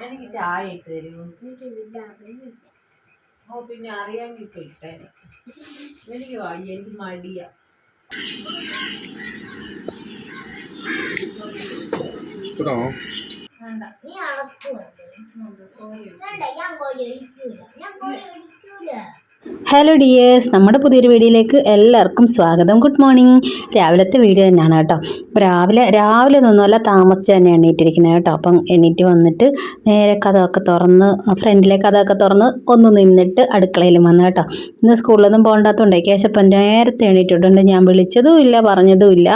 എനിക്ക് ചായ ഇട്ട് തരുമോ? ഓ പിന്നെ അറിയാമെങ്കിൽ ഇപ്പൊ ഇട്ടേനെ എനിക്ക് വയ്യ എനിക്ക് മടിയാ. വേണ്ട. നീ കോരി വേണ്ട ഞാൻ പോയി ഒഴിക്കൂല ഹലോ ഡിയേഴ്സ് നമ്മുടെ പുതിയൊരു വീഡിയോയിലേക്ക് എല്ലാവർക്കും സ്വാഗതം. ഗുഡ് മോർണിംഗ് രാവിലത്തെ വീഡിയോ തന്നെയാണ് കേട്ടോ. അപ്പോൾ രാവിലെ രാവിലെ നിന്നല്ല താമസിച്ച് തന്നെ എണ്ണീറ്റിരിക്കുന്നത് കേട്ടോ. അപ്പം എണ്ണീറ്റ് വന്നിട്ട് നേരെ കഥമൊക്കെ തുറന്ന് ഫ്രണ്ടിലെ കഥമൊക്കെ തുറന്ന് ഒന്ന് നിന്നിട്ട് അടുക്കളയിലും വന്നു കേട്ടോ. ഇന്ന് സ്കൂളിലൊന്നും പോകണ്ടാത്തതുകൊണ്ട് കേശപ്പൻ നേരത്തെ എണീറ്റിട്ടുണ്ട്. ഞാൻ വിളിച്ചതും ഇല്ല പറഞ്ഞതും ഇല്ല.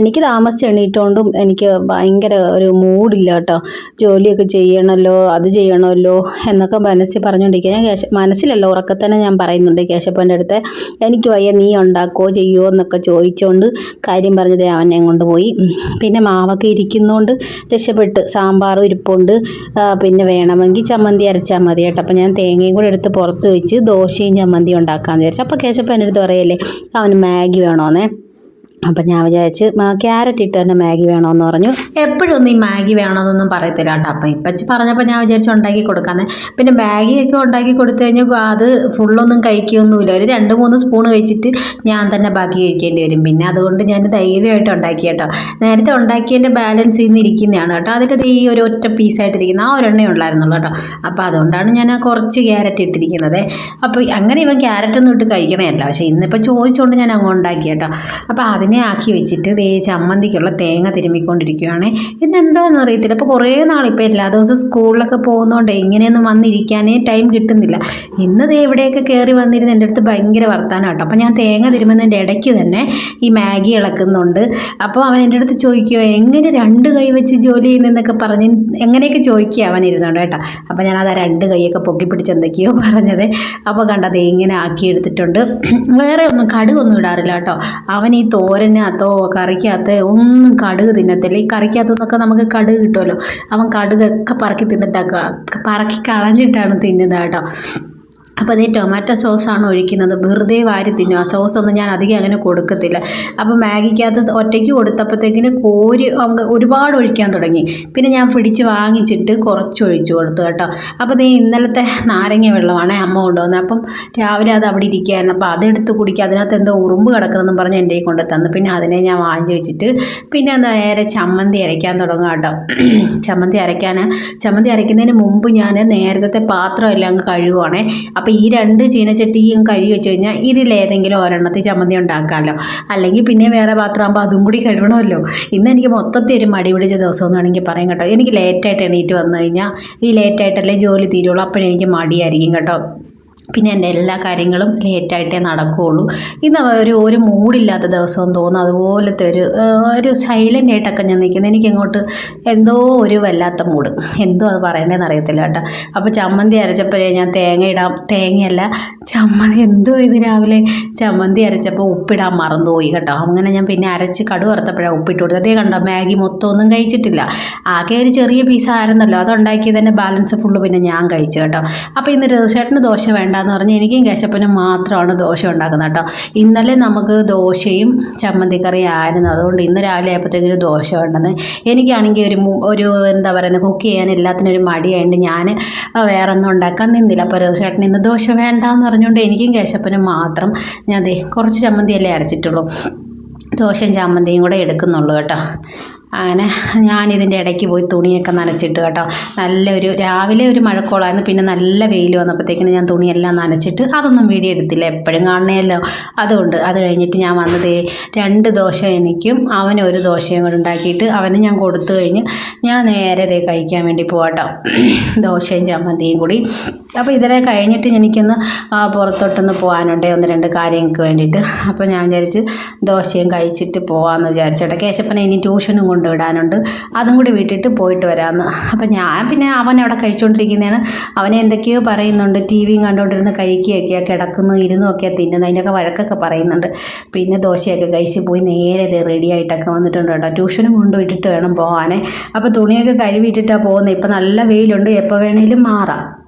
എനിക്ക് താമസിച്ച് എണീറ്റുകൊണ്ടും എനിക്ക് ഭയങ്കര ഒരു മൂഡില്ല കേട്ടോ. ജോലിയൊക്കെ ചെയ്യണമല്ലോ അത് ചെയ്യണമല്ലോ എന്നൊക്കെ മനസ്സിൽ പറഞ്ഞുകൊണ്ടിരിക്കുക ഞാൻ മനസ്സിലല്ല ഉറക്കത്തന്നെ ഞാൻ പറയുന്നുണ്ട്. കേശപ്പന്റെ അടുത്ത്. എനിക്ക് വയ്യ നീ ഉണ്ടാക്കുമോ ചെയ്യുമോ എന്നൊക്കെ ചോദിച്ചുകൊണ്ട് കാര്യം പറഞ്ഞത് അവനെ കൊണ്ടുപോയി. പിന്നെ മാവൊക്കെ ഇരിക്കുന്നതുകൊണ്ട് രക്ഷപ്പെട്ട് സാമ്പാറും ഇരിപ്പുണ്ട്. പിന്നെ വേണമെങ്കിൽ ചമ്മന്തി അരച്ചാൽ മതി കേട്ടോ. അപ്പോൾ ഞാൻ തേങ്ങയും കൂടെ എടുത്ത് പുറത്ത് വെച്ച് ദോശയും ചമ്മന്തിയും ഉണ്ടാക്കാമെന്ന് വിചാരിച്ചു. അപ്പോൾ കേശപ്പന്റെ അടുത്ത് പറയല്ലേ അവന് മാഗി വേണമെന്നേ അപ്പം ഞാൻ വിചാരിച്ച് ക്യാരറ്റ് ഇട്ട് തന്നെ മാഗി വേണമെന്ന് പറഞ്ഞു. എപ്പോഴും ഒന്നും ഈ മാഗി വേണമെന്നൊന്നും പറയത്തില്ല കേട്ടോ അപ്പം ഇപ്പച്ചി പറഞ്ഞപ്പോൾ ഞാൻ വിചാരിച്ചു ഉണ്ടാക്കി കൊടുക്കാന്ന്. പിന്നെ മാഗിയൊക്കെ ഉണ്ടാക്കി കൊടുത്തു കഴിഞ്ഞാൽ അത് ഫുള്ളൊന്നും കഴിക്കുകയൊന്നുമില്ല ഒരു രണ്ട് മൂന്ന് സ്പൂൺ കഴിച്ചിട്ട് ഞാൻ തന്നെ ബാക്കി കഴിക്കേണ്ടി വരും. പിന്നെ അതുകൊണ്ട് ഞാൻ ധൈര്യമായിട്ട് ഉണ്ടാക്കി കേട്ടോ. നേരത്തെ ഉണ്ടാക്കിയതിന്റെ ബാലൻസ് ഇന്ന് ഇരിക്കുന്നതാണ് കേട്ടോ. അതിന്റെ ഈ ഒരു ഒറ്റ പീസായിട്ടിരിക്കുന്ന ആ ഒരെണ്ണേ ഉണ്ടായിരുന്നുള്ളൂ കേട്ടോ. അപ്പോൾ അതുകൊണ്ടാണ് ഞാൻ കുറച്ച് ക്യാരറ്റ് ഇട്ടിരിക്കുന്നത്. അപ്പോൾ അങ്ങനെ ഇവൻ ക്യാരറ്റ് ഒന്നും ഇട്ട് കഴിക്കണമല്ല പക്ഷേ ഇന്നിപ്പോൾ ചോദിച്ചുകൊണ്ട് ഞാൻ അങ്ങ് ഉണ്ടാക്കി കേട്ടോ. അപ്പോൾ അതിനെ ആക്കി വെച്ചിട്ട് ദേ ചമ്മന്തിക്കുള്ള തേങ്ങ തിരുമ്മിക്കൊണ്ടിരിക്കുകയാണ് ഇതെന്താണെന്ന് അറിയത്തില്ല. അപ്പോൾ കുറേ നാളിപ്പോൾ എല്ലാ ദിവസവും സ്കൂളിലൊക്കെ പോകുന്നതുകൊണ്ട് ഇങ്ങനെയൊന്നും വന്നിരിക്കാനേ ടൈം കിട്ടുന്നില്ല. ഇന്ന് ദേ ഇവിടെയൊക്കെ കയറി വന്നിരുന്ന് എന്റെ അടുത്ത് ഭയങ്കര വർത്താനം കേട്ടോ അപ്പോൾ ഞാൻ തേങ്ങ തിരുമ്മുന്നതിന്റെ ഇടയ്ക്ക് തന്നെ ഈ മാഗി ഇളക്കുന്നുണ്ട്. അപ്പോൾ അവൻ എന്റെ അടുത്ത് ചോദിക്കുമോ എങ്ങനെ രണ്ട് കൈ വെച്ച് ജോലി ചെയ്യുന്നതെന്നൊക്കെ പറഞ്ഞ് എങ്ങനെയൊക്കെ ചോദിക്കുക അവൻ ഇരുന്നുണ്ട് കേട്ടോ. അപ്പോൾ ഞാൻ അത് ആ രണ്ട് കൈയൊക്കെ പൊക്കി പിടിച്ച് എന്തൊക്കെയോ പറഞ്ഞത്. അപ്പോൾ കണ്ടത് ഇങ്ങനെ ആക്കി എടുത്തിട്ടുണ്ട്. വേറെ ഒന്നും കടുകൊന്നും ഇടാറില്ല കേട്ടോ. അവൻ ഈ തോരനകത്തോ കറിക്കകത്ത് ഒന്നും കടുക് തിന്നത്തില്ല. ഈ കറിക്കകത്തുനിന്നൊക്കെ നമുക്ക് കടുക് കിട്ടുമല്ലോ. അവൻ കടുകൊക്കെ പറക്കി തിന്നിട്ടാ പറക്കി കളഞ്ഞിട്ടാണ് തിന്നുന്നത് കേട്ടോ. അപ്പോൾ അതേ ടൊമാറ്റോ സോസാണ് ഒഴിക്കുന്നത്. വെറുതെ വാരി തിന്നും. ആ സോസൊന്നും ഞാൻ അധികം അങ്ങനെ കൊടുക്കത്തില്ല. അപ്പോൾ മാഗിക്കകത്ത് ഒറ്റയ്ക്ക് കൊടുത്തപ്പോഴത്തേക്കിന് കോരി ഒരുപാട് ഒഴിക്കാൻ തുടങ്ങി. പിന്നെ ഞാൻ പിടിച്ച് വാങ്ങിച്ചിട്ട് കുറച്ച് ഒഴിച്ചു കൊടുത്തു കേട്ടോ. അപ്പോൾ നീ ഇന്നലത്തെ നാരങ്ങ വെള്ളമാണ് അമ്മ കൊണ്ടുവന്നത്. അപ്പം രാവിലെ അത് അവിടെ ഇരിക്കുകയായിരുന്നു. അപ്പോൾ അതെടുത്ത് കുടിക്കുക. അതിനകത്ത് എന്തോ ഉറുമ്പ് കിടക്കുന്നതെന്ന് പറഞ്ഞ് എന്റെ കൊണ്ട് തന്നു. പിന്നെ അതിനെ ഞാൻ വാങ്ങിച്ച് വെച്ചിട്ട് പിന്നെ നേരെ ചമ്മന്തി അരയ്ക്കാൻ തുടങ്ങും കേട്ടോ. ചമ്മന്തി അരയ്ക്കാൻ ചമ്മന്തി അരയ്ക്കുന്നതിന് മുമ്പ് ഞാൻ നേരത്തെ പാത്രം എല്ലാം അങ്ങ് കഴുകുവാണേ. അപ്പോൾ ഈ രണ്ട് ചീനച്ചട്ടിയും കഴുകി വെച്ച് കഴിഞ്ഞാൽ ഇതിലേതെങ്കിലും ഒരെണ്ണത്തിൽ ചമ്മന്തി ഉണ്ടാക്കാമല്ലോ അല്ലെങ്കിൽ പിന്നെ വേറെ പാത്രമാകുമ്പോൾ അതും കൂടി കഴുകണമല്ലോ. ഇന്ന് എനിക്ക് മൊത്തത്തിൽ ഒരു മടി പിടിച്ച ദിവസം എന്ന് വേണമെങ്കിൽ പറയും കേട്ടോ. എനിക്ക് ലേറ്റായിട്ട് എണീറ്റ് വന്നു കഴിഞ്ഞാൽ ഈ ലേറ്റായിട്ടല്ലേ ജോലി തീരുള്ളൂ. അപ്പോഴെനിക്ക് മടിയായിരിക്കും കേട്ടോ. പിന്നെ എന്റെ എല്ലാ കാര്യങ്ങളും ലേറ്റായിട്ടേ നടക്കുകയുള്ളൂ ഇന്ന് ഒരു ഒരു മൂടില്ലാത്ത ദിവസം തോന്നും. അതുപോലത്തെ ഒരു ഒരു സൈലന്റ് ആയിട്ടൊക്കെ ഞാൻ നിൽക്കുന്നത്. എനിക്കിങ്ങോട്ട് എന്തോ ഒരു വല്ലാത്ത മൂട് എന്തോ അത് പറയണ്ടേന്ന് അറിയത്തില്ല കേട്ടോ. അപ്പോൾ ചമ്മന്തി അരച്ചപ്പോഴേ ഞാൻ തേങ്ങ ഇടാം. തേങ്ങയല്ല ചമ്മന്തി എന്തോ ഇത് രാവിലെ ചമ്മന്തി അരച്ചപ്പോൾ ഉപ്പിടാൻ മറന്നുപോയി കേട്ടോ. അങ്ങനെ ഞാൻ പിന്നെ അരച്ച് കടു വറുത്തപ്പോഴാണ് ഉപ്പിട്ട് കൊടുത്തത്. അതേ കണ്ടോ മാഗി മൊത്തം ഒന്നും കഴിച്ചിട്ടില്ല. ആകെ ഒരു ചെറിയ പീസ് ആയിരുന്നല്ലോ. തന്നെ ബാലൻസ് ഫുള്ള് പിന്നെ ഞാൻ കഴിച്ചു കേട്ടോ. അപ്പോൾ ഇന്ന് ചേട്ടന് ദോശ വേണ്ടെന്ന് പറഞ്ഞ് എനിക്കും കേശപ്പനും മാത്രമാണ് ദോശ ഉണ്ടാക്കുന്നത് കേട്ടോ. ഇന്നലെ നമുക്ക് ദോശയും ചമ്മന്തിക്കറി ആയിരുന്നു. അതുകൊണ്ട് ഇന്ന് രാവിലെ ആയപ്പോഴത്തേക്കും ദോശ ഉണ്ടെന്ന് എനിക്കാണെങ്കിൽ ഒരു ഒരു എന്താ പറയുന്നത് കുക്ക് ചെയ്യാൻ എല്ലാത്തിനും ഒരു മടിയായതുകൊണ്ട് ഞാൻ വേറെ ഒന്നും ഉണ്ടാക്കാൻ നിന്നില്ല. അപ്പോൾ ചേട്ടൻ ഇന്ന് ദോശ വേണ്ടാന്ന് പറഞ്ഞുകൊണ്ട് എനിക്കും കേശപ്പനും മാത്രം ഞാൻ കുറച്ച് ചമ്മന്തിയല്ലേ അരച്ചിട്ടുള്ളൂ. ദോശയും ചമ്മന്തിയും കൂടെ എടുക്കുന്നുള്ളൂ കേട്ടോ. അങ്ങനെ ഞാനിതിന്റെ ഇടയ്ക്ക് പോയി തുണിയൊക്കെ നനച്ചിട്ട് കേട്ടോ. നല്ലൊരു രാവിലെ ഒരു മഴക്കോളായിരുന്നു. പിന്നെ നല്ല വെയിൽ വന്നപ്പോഴത്തേക്കിന് ഞാൻ തുണിയെല്ലാം നനച്ചിട്ട് അതൊന്നും വീഡിയോ എടുത്തില്ല. എപ്പോഴും കാണണമല്ലോ അതുകൊണ്ട് അത് കഴിഞ്ഞിട്ട് ഞാൻ വന്നത് രണ്ട് ദോശ എനിക്കും അവന് ഒരു ദോശയും കൂടെ ഉണ്ടാക്കിയിട്ട് അവന് ഞാൻ കൊടുത്തു കഴിഞ്ഞ് ഞാൻ നേരെ ദേ കഴിക്കാൻ വേണ്ടി പോകട്ടോ ദോശയും ചമ്മന്തിയും കൂടി. അപ്പോൾ ഇതിനെ കഴിഞ്ഞിട്ട് എനിക്കൊന്ന് പുറത്തോട്ടൊന്ന് പോകാനുണ്ട് ഒന്ന് രണ്ട് കാര്യങ്ങൾക്ക് വേണ്ടിയിട്ട്. അപ്പോൾ ഞാൻ വിചാരിച്ച് ദോശയും കഴിച്ചിട്ട് പോകാമെന്ന് വിചാരിച്ചോട്ടെ. കേശപ്പനെ ഇനി ട്യൂഷനും കൊണ്ടുവിടാനുണ്ട്. അതും കൂടി വിട്ടിട്ട് പോയിട്ട് വരാമെന്ന്. അപ്പം ഞാൻ പിന്നെ അവൻ അവിടെ കഴിച്ചുകൊണ്ടിരിക്കുന്നതാണ്. അവനെ എന്തൊക്കെയോ പറയുന്നുണ്ട്. ടി വിയും കണ്ടുകൊണ്ടിരുന്ന് കഴിക്കുകയൊക്കെയാ കിടക്കുന്നു ഇരുന്നു ഒക്കെ തിന്നുന്നു അതിന്റെയൊക്കെ വഴക്കൊക്കെ പറയുന്നുണ്ട്. പിന്നെ ദോശയൊക്കെ കഴിച്ച് പോയി നേരെ ഇത് റെഡി ആയിട്ടൊക്കെ വന്നിട്ടുണ്ട് കേട്ടോ. ട്യൂഷനും കൊണ്ടുവിട്ടിട്ട് വേണം പോകാനേ. അപ്പോൾ തുണിയൊക്കെ കഴുകിയിട്ടിട്ടാണ് പോകുന്നത്. ഇപ്പം നല്ല വെയിലുണ്ട്. എപ്പോൾ വേണേലും മാറാം.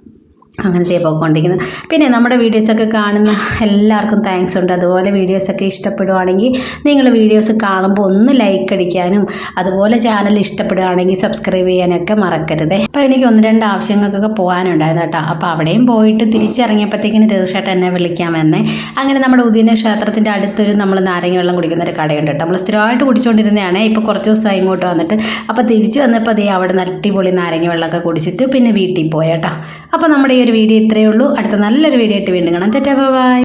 അങ്ങനത്തെ പോയിക്കൊണ്ടിരിക്കുന്നത് പിന്നെ നമ്മുടെ വീഡിയോസൊക്കെ കാണുന്ന എല്ലാവർക്കും താങ്ക്സ് ഉണ്ട്. അതുപോലെ വീഡിയോസൊക്കെ ഇഷ്ടപ്പെടുവാണെങ്കിൽ നിങ്ങൾ വീഡിയോസ് കാണുമ്പോൾ ഒന്ന് ലൈക്ക് അടിക്കാനും അതുപോലെ ചാനൽ ഇഷ്ടപ്പെടുകയാണെങ്കിൽ സബ്സ്ക്രൈബ് ചെയ്യാനൊക്കെ മറക്കരുതേ. അപ്പോൾ എനിക്ക് ഒന്ന് രണ്ട് ആവശ്യങ്ങൾക്കൊക്കെ പോകാനുണ്ടായിരുന്നു കേട്ടോ. അപ്പോൾ അവിടെയും പോയിട്ട് തിരിച്ചിറങ്ങിയപ്പോഴത്തേക്കിന് തീർച്ചയായിട്ടും എന്നെ വിളിക്കാൻ വന്നേ. അങ്ങനെ നമ്മുടെ ഉദയന ക്ഷേത്രത്തിന്റെ അടുത്തൊരു നമ്മൾ നാരങ്ങ വെള്ളം കുടിക്കുന്ന ഒരു കടയുണ്ട് കേട്ടോ. നമ്മൾ സ്ഥിരമായിട്ട് കുടിച്ചുകൊണ്ടിരുന്നതാണ് ഇപ്പോൾ കുറച്ച് ദിവസമായി ഇങ്ങോട്ട് വന്നിട്ട്. അപ്പോൾ തിരിച്ച് വന്നപ്പോൾ അതേ അവിടെ നല്ല അടിപൊളി നാരങ്ങ വെള്ളമൊക്കെ കുടിച്ചിട്ട് പിന്നെ വീട്ടിൽ പോയേട്ടോ അപ്പോൾ നമ്മുടെ ഈ ഒരു വീഡിയോ ഇത്രയേ ഉള്ളൂ. അടുത്ത നല്ലൊരു വീഡിയോ ആയിട്ട് വീണ്ടും കാണാം. Tata bye